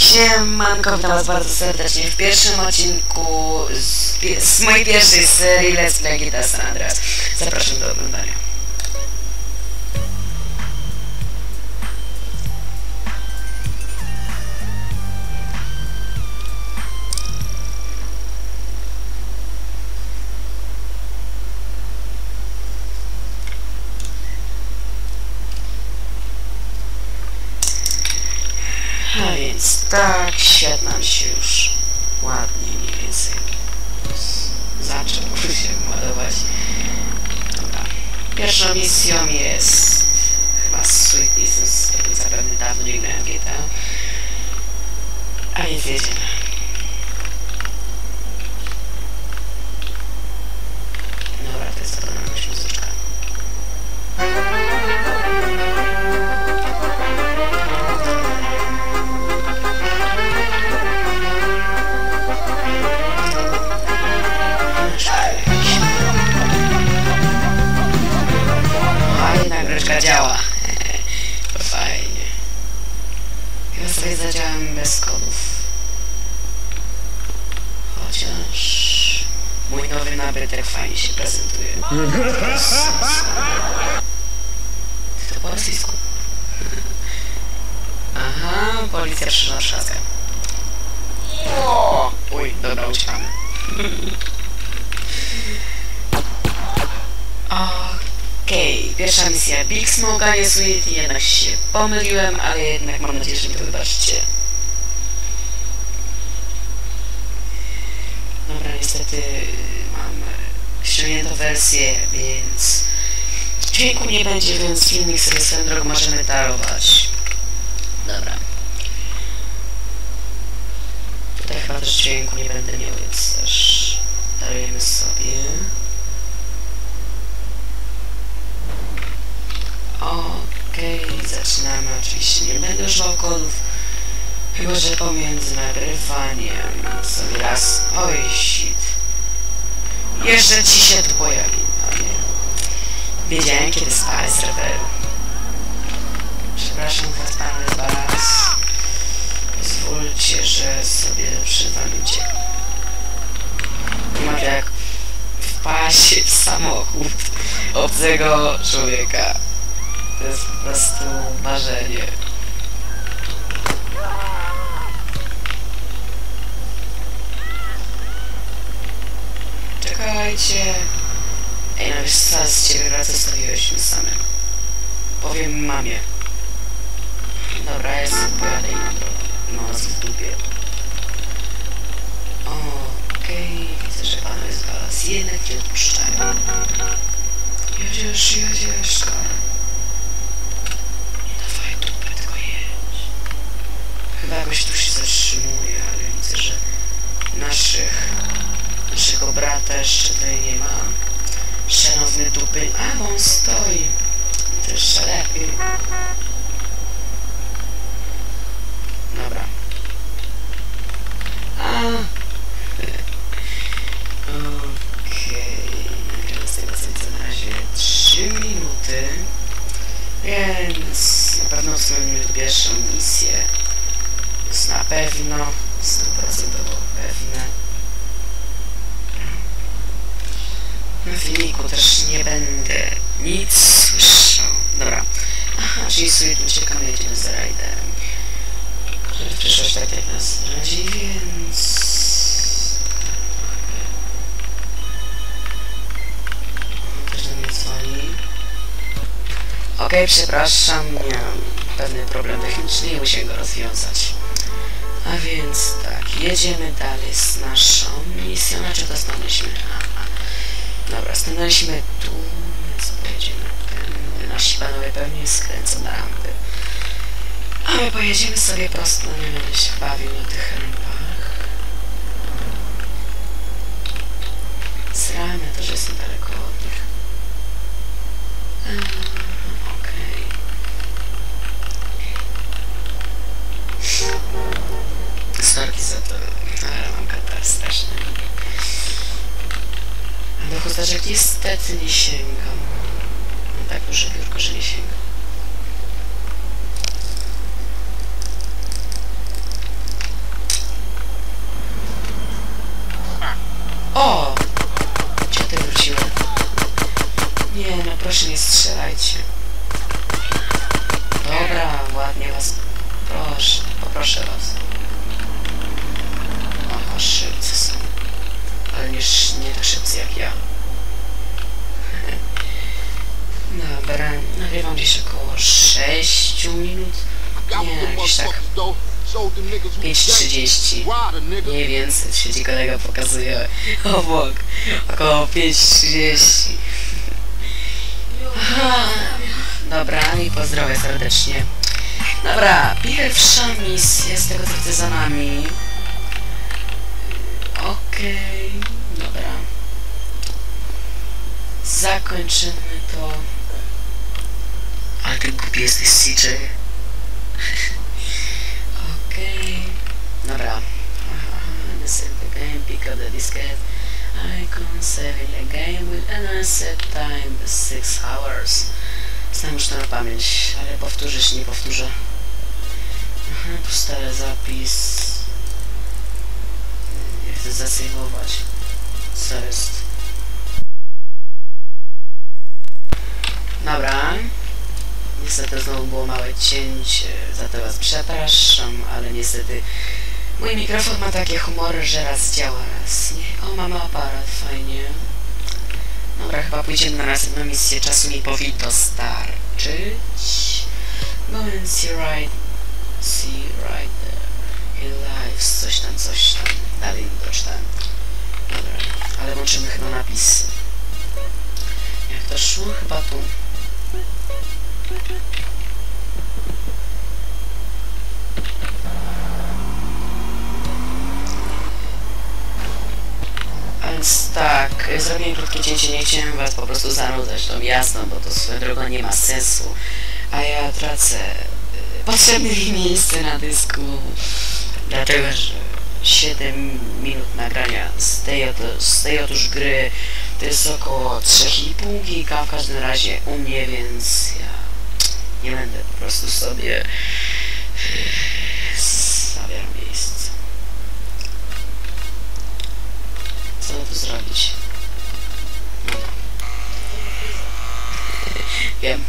Siemanko, witam was bardzo serdecznie w pierwszym odcinku z, z mojej pierwszej serii Let's Play GTA San Andreas. Zapraszam do oglądania. Więc tak, świat nam się już ładnie mniej więcej zaczął się malować. Dobra. Pierwszą misją jest chyba Sweet Business, zapewne dawno nie grałem GTA. A więc jedziemy. To po rosyjsku. Aha, policja przyszła. O! Uj, dobra, uciekamy. Okej, pierwsza misja Big Smoke, a nie Sweet, jednak się pomyliłem, ale jednak mam nadzieję, że mi to wybaczycie. Dobra, niestety mam ściągniętą wersję, więc dźwięku nie będzie, więc filmik sobie swoją drogą możemy darować. Dobra. Tutaj chyba też dźwięku nie będę miał, więc też darujemy sobie. Okej, zaczynamy. Oczywiście nie będę używał kodów. Chyba, że pomiędzy nagrywaniem sobie raz... Oj, shit. Jeszcze ci się tu pojawi. O nie. Wiedziałem, kiedy spalę serweru. Przepraszam, Kasparny, dwa raz. Pozwólcie, że sobie przy wami uciekam. Nie mogę jak wpaść w samochód obcego człowieka. To jest po prostu marzenie. Czekajcie. Ej, no wiesz co, z ciebie wraca zostawiłeś mi samym. Powiem mamie. Dobra, ja sobie pojadę inną drogą. Mam was w dupie. Okej, widzę, że panowie z was jednak nie odpuszczają. Jedziesz, jedziesz, ale... Nie dawaj dupy, tylko jedź. Chyba jakoś tu się zatrzymuje, ale widzę, że naszych... Naszego brata jeszcze tutaj nie ma. Dupy... A, on stoi. To jeszcze lepiej. Dobra. A. Okej. Teraz tego co na razie 3 minuty. Więc na pewno usuniemy pierwszą misję. Jest na pewno 100% pewne. Filmiku też nie będę nic słyszał. Dobra. Aha, czyli sobie uciekamy, jedziemy za rajderem. Który w przyszłość tak jak nas radzi, więc... Też do mnie dzwoni. Okej, przepraszam, miałem pewny problem techniczny i musiałem go rozwiązać. A więc tak, jedziemy dalej z naszą misją. Na czym? Aha. Dobra, stanęliśmy tu, więc pojedziemy. Nasi panowie pewnie skręcą na rampy. A my pojedziemy sobie prosto, nie będę się bawił na tych rampach. Sramy to, że jestem daleko od nich. Eee, Chusteczek niestety nie sięgam. Tak duże biurko, że nie sięgam. proszę was. Aha, szybcy są. Ale nie, sz- nie tak szybcy jak ja. Dobra, nagrywam gdzieś około 6 minut. Nie, gdzieś tak 5.30. Nie więcej, trzeci kolega pokazuje obok. Około 5.30. Aha. Dobra, i pozdrowię serdecznie. Dobra, pierwsza misja z tego co widzę za nami. Okej, dobra. Zakończymy to. Ale głupi jesteś, CJ. Okej. Dobra. Aha, this is the game, pick up the diskette. Icon, saving the game with an set time 6 hours. Znam już to na pamięć, ale powtórzyć nie powtórzę. Aha, tu stary zapis. Nie chcę zasejwować. Co jest? Dobra. Niestety znowu było małe cięcie, za to was przepraszam, ale niestety mój mikrofon ma takie humory, że raz działa, raz nie. O, mamy aparat, fajnie. Dobra, chyba pójdziemy na następną misję, czasu mi powinno starczyć. Go and see right, see right there. He lives, coś tam, coś tam. Dalej nie doczytałem. Dobra, ale włączymy chyba napisy. Jak to szło? Chyba tu. Więc tak, zrobiłem krótkie cięcie, nie chciałem was po prostu zanudzać tą jasną, bo to swoją drogą nie ma sensu. A ja tracę y, potrzebne mi miejsce na dysku, dlatego że 7 minut nagrania z tej, oto, z tej otóż gry to jest około 3,5 giga w każdym razie u mnie, więc ja nie będę po prostu sobie stawiam miejsce. Co tu zrobić? Dobra. Wiem.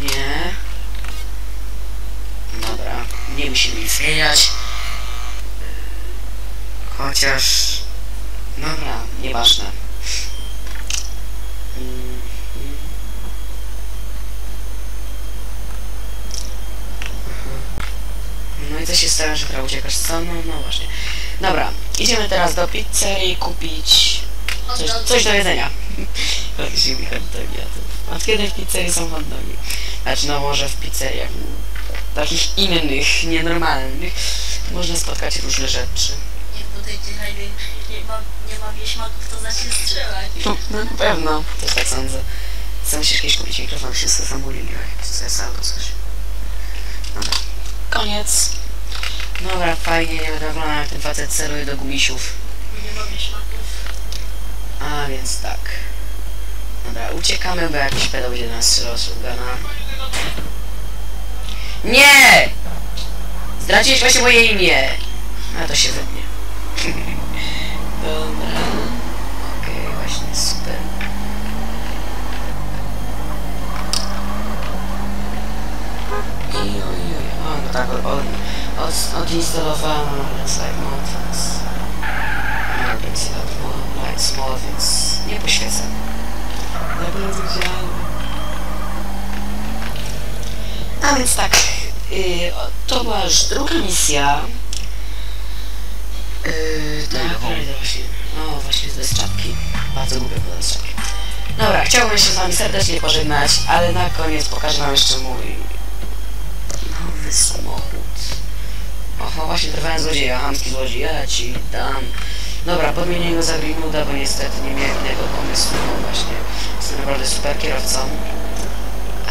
Nie. Dobra, nie musimy nic zmieniać. Chociaż... Dobra, nieważne. No i co się stało, że teraz uciekasz? Co? No, no właśnie. Dobra, idziemy teraz do pizzerii kupić coś, coś do jedzenia. Chodzi mi hot dogi, a to... Od kiedy w pizzerii są hot dogi? Znaczy, no może w pizzeriach takich innych, nienormalnych można spotkać różne rzeczy. Jak tutaj dzisiaj nie, nie, ma, nie ma wieśmaków, to zacznie strzelać. No, no na pewno, też tak sądzę. Co musisz kiedyś kupić mikrofon, się z samolili, jak albo coś. Dobra, koniec. Dobra, fajnie, nie będę oglądał jak ten facet celuje do gumisiów. A więc tak. Dobra, uciekamy, bo jakiś pedał będzie nas strzelał z shotguna. Nie! Zdradziłeś właśnie moje imię! A to się wytnie. Dobra. Okej, właśnie, super. I oj, oj, o, no tak, od, od, od, odinstalowałem Side Mountains. Emergency Light Small, więc nie poświecę. Naprawdę widziałem. A więc tak, y, to była już druga misja. Yy, tak, prawda, właśnie. No właśnie bez czapki. Bardzo lubię bez czapki. Dobra, chciałbym się z wami serdecznie pożegnać, ale na koniec pokażę wam jeszcze mój nowy samochód. Oho, właśnie trwałem złodzieja, hamski złodziej, ja ci dam. Dobra, podmienię go za Greenwooda, bo niestety nie miałem innego pomysłu. No właśnie, jestem naprawdę super kierowcą.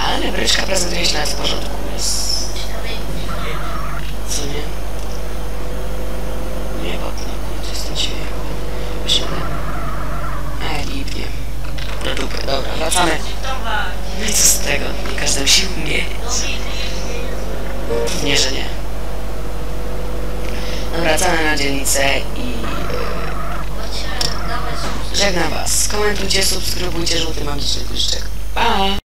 Ale bryczka prezentuje się nawet w porządku, jest... Co nie? Nie, bo no, kurczę, jestem ciebie. Właśnie. E, lipnie. Do dupy, dobra, wracamy. No i z tego? Nie każdemu się umie. Nie, że nie. Wracamy na dzielnicę i e, żegnam was. Komentujcie, subskrybujcie żółty magiczny guziczek. Pa!